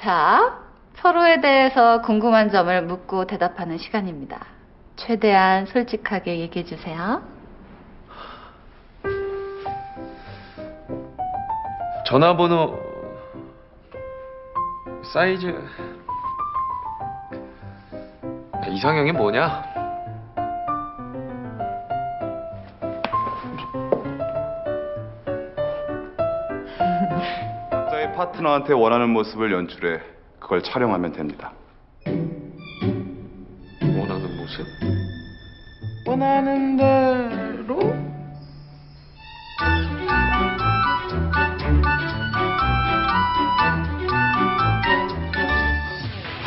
자, 서로에 대해서 궁금한 점을 묻고 대답하는 시간입니다. 최대한 솔직하게 얘기해 주세요. 전화번호 사이즈 이상형이 뭐냐? 파트너한테 원하는 모습을 연출해 그걸 촬영하면 됩니다. 원하는 모습? 원하는 대로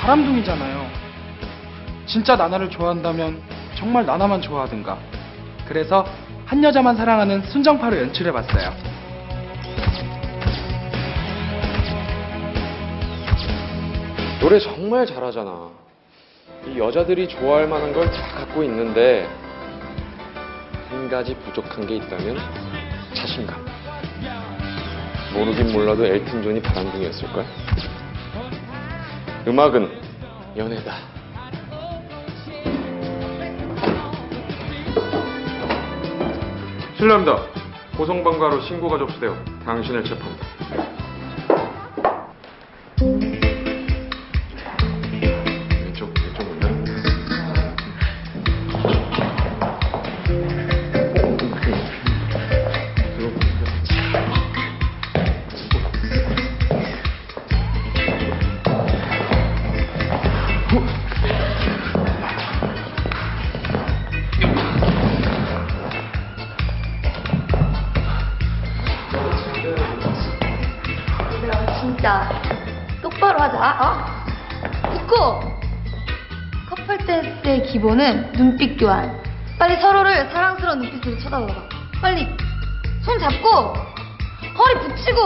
바람둥이잖아요. 진짜 나나를 좋아한다면 정말 나나만 좋아하든가. 그래서 한 여자만 사랑하는 순정파로 연출해봤어요. 노래 정말 잘하잖아. 이 여자들이 좋아할 만한 걸 다 갖고 있는데 한 가지 부족한 게 있다면 자신감. 모르긴 몰라도 엘튼 존이 바람둥이였을걸? 음악은 연애다. 실례합니다. 고성방가로 신고가 접수되어 당신을 체포합니다. 진짜 똑바로 하자, 어? 웃고! 커플 댄스의 기본은 눈빛 교환. 빨리 서로를 사랑스러운 눈빛으로 쳐다봐봐. 빨리 손 잡고 허리 붙이고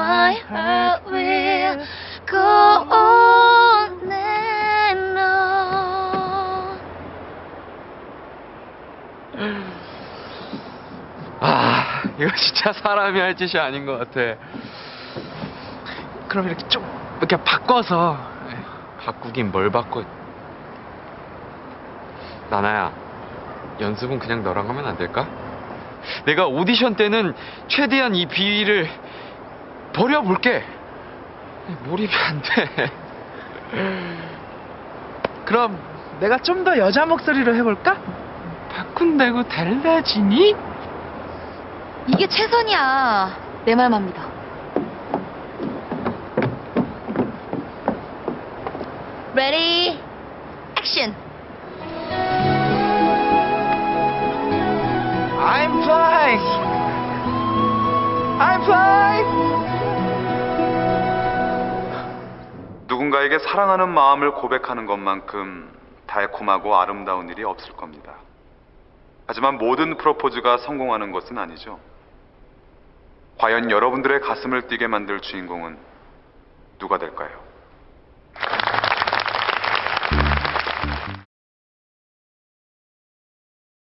my heart will go on and on. 아 이거 진짜 사람이 할 짓이 아닌 것 같아. 그럼 이렇게 좀 이렇게 바꿔서 바꾸긴 뭘 바꿔? 나나야, 연습은 그냥 너랑 하면 안 될까? 내가 오디션 때는 최대한 이 비위를 버려볼게. 몰입이 안 돼. 그럼 내가 좀 더 여자 목소리로 해볼까? 바꾼다고 달라지니? 이게 최선이야. 내 말만 믿어. Ready, 누군가에게 사랑하는 마음을 고백하는 것만큼 달콤하고 아름다운 일이 없을 겁니다. 하지만 모든 프로포즈가 성공하는 것은 아니죠. 과연 여러분들의 가슴을 뛰게 만들 주인공은 누가 될까요?